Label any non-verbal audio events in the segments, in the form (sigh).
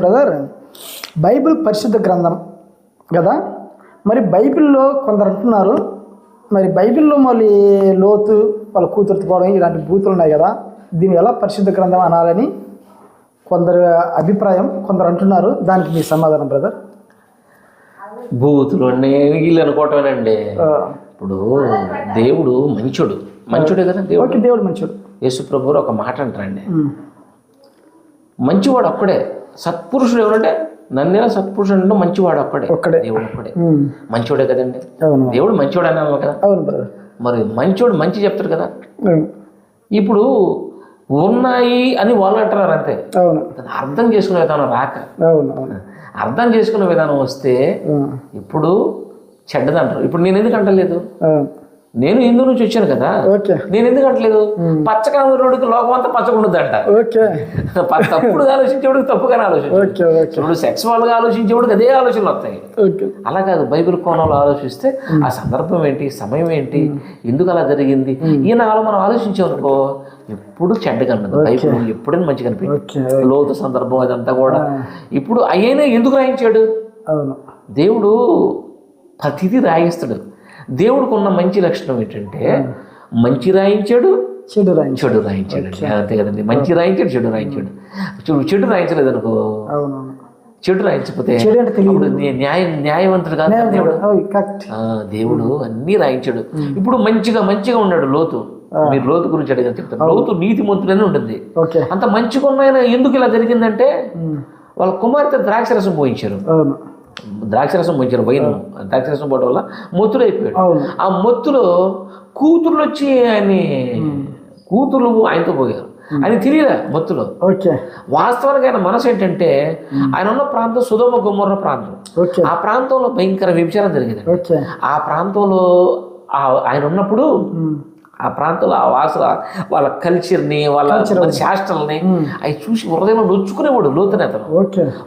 Brother Bible పరిశుద్ధ గ్రంథం కదా? మరి బైబిల్లో కొందరు అంటున్నారు మరి బైబిల్లో మళ్ళీ లోతు వాళ్ళ కూతురుతుకోవడం ఇలాంటి బూతులు ఉన్నాయి కదా? దీన్ని ఎలా పరిశుద్ధ గ్రంథం అనాలని కొందరు అభిప్రాయం కొందరు అంటున్నారు. దానికి మీ సమాధానం బ్రదర్ బూతులు వీళ్ళు అనుకోవటమేనండి. ఇప్పుడు దేవుడు మంచోడు. మంచోడే కదా దేవుడు? దేవుడు మంచోడు. యేసు ప్రభు ఒక మాట అంటారండి. మంచివాడు ఒక్కడే. సత్పురుషుడు ఎవరంటే నన్నే సత్పురుషుడు మంచివాడు ఒక్కడే. ఒక్కడే. దేవుడు ఒక్కడే. మంచివాడే కదండి. దేవుడు మంచివాడు అన్నాను కదా. అవును మరి మంచోడు మంచి చెప్తాడు కదా. ఇప్పుడు ఉన్నాయి అని వాళ్ళు అంటున్నారు అంతే. అర్థం చేసుకునే విధానం రాక. అర్థం చేసుకునే విధానం వస్తే. ఇప్పుడు చెడ్డదంటారు. ఇప్పుడు నేను ఎందుకు అంటలేదు? నేను హిందూ నుంచి వచ్చాను కదా. నేను ఎందుకు అంటలేదు పచ్చకామరుడికి లోకం అంతా పచ్చకుండదు అంట ఓకే. (laughs) తప్పుడుగా ఆలోచించేవాడికి తప్పుగానే ఆలోచించు. ఇప్పుడు సెక్సువల్గా ఆలోచించేవాడికి అదే ఆలోచనలు వస్తాయి. అలా కాదు బైబిల్ కోణంలో ఆలోచిస్తే ఆ సందర్భం ఏంటి సమయం ఏంటి ఎందుకు అలా జరిగింది? ఈ నాలో మనం ఆలోచించామనుకో ఎప్పుడు చెడ్డ కన్నది బైబిల్ ఎప్పుడైనా మంచి కనిపించింది. లోతు సందర్భం అదంతా కూడా. ఇప్పుడు అయ్యనే ఎందుకు రాయించాడు? దేవుడు ప్రతిదీ రాయిస్తాడు. దేవుడికి ఉన్న మంచి లక్షణం ఏంటంటే మంచి రాయించాడు చెడు రాయించు చెడు రాయించాడు అంతే కదండి. మంచి రాయించాడు చెడు రాయించాడు. చెడు చెడు రాయించలేదు అనుకో చెడు రాయించకపోతే న్యాయ- న్యాయ న్యాయవంతుడు కాదు దేవుడు? దేవుడు అన్నీ రాయించాడు. ఇప్పుడు మంచిగా మంచిగా ఉన్నాడు లోతు. మీరు లోతు గురించి అడిగిన చెప్తాను. లోతు నీతి మంతుడని ఉంటుంది అంత మంచిగా ఉన్నాయన ఎందుకు ఇలా జరిగిందంటే వాళ్ళ కుమార్తె ద్రాక్షరసం పోయించారు. ద్రాక్షరసం పోయించారు వైన్ ద్రాక్షరసం పోవడం వల్ల మొత్తుడు అయిపోయాడు. ఆ మొత్తులో కూతుర్లు వచ్చి ఆయన్ని కూతుర్లు ఆయనతో పోయారు. ఆయన తెలియలే మొత్తులో. వాస్తవానికి ఆయన మనసు ఏంటంటే ఆయన ఉన్న ప్రాంతం సుధమ గుమ్మర్ర ప్రాంతం. ఆ ప్రాంతంలో భయంకర వ్యభిచారం జరిగింది. ఆ ప్రాంతంలో ఆయన ఉన్నప్పుడు. ఆ ప్రాంతంలో ఆ వాసన వాళ్ళ కల్చర్ని వాళ్ళ శాస్త్రాలని అవి చూసి హృదయంలో నొచ్చుకునేవాడు లోతుని అతను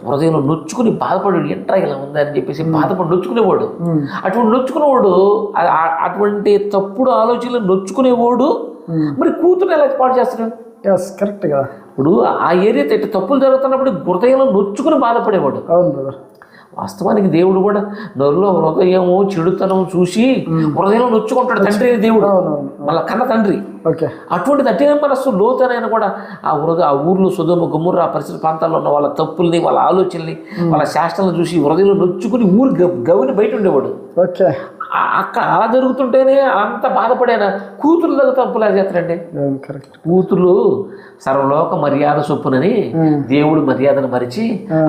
హృదయంలో నొచ్చుకుని బాధపడు ఎంట్రా ఇలా ఉందని చెప్పేసి బాధపడి నొచ్చుకునేవాడు. అటువంటి నొచ్చుకునేవాడు అటువంటి తప్పుడు ఆలోచనలు నొచ్చుకునేవాడు మరి కూతురు ఎలా పాటు చేస్తున్నాడు ఎస్ కరెక్ట్ కదా. ఇప్పుడు ఆ ఏరియా తప్పులు జరుగుతున్నప్పుడు హృదయంలో నొచ్చుకుని బాధపడేవాడు. అవును బ్రదర్ వాస్తవానికి దేవుడు కూడా నరులో హృదయము చెడుతనం చూసి హృదయంలో నొచ్చుకుంటాడు తండ్రి దేవుడు. మళ్ళా కన్న తండ్రి. అటువంటి దట్టిన మనస్సు లోతనైనా కూడా ఆ హృదయ ఆ ఊర్లో సుధమ గుమ్ముర ఆ పరిసర ప్రాంతాల్లో ఉన్న వాళ్ళ తప్పుల్ని వాళ్ళ ఆలోచనల్ని వాళ్ళ శాస్త్రాలను చూసి హృదయంలో నొచ్చుకుని ఊరు గవిని బయట ఉండేవాడు అక్కడ అలా జరుగుతుంటేనే అంత బాధపడేనా? కూతురు దగ్గర తప్పులా చేస్తారండి? కూతురు సర్వలోక మర్యాద చొప్పునని దేవుడు మర్యాదను మరిచి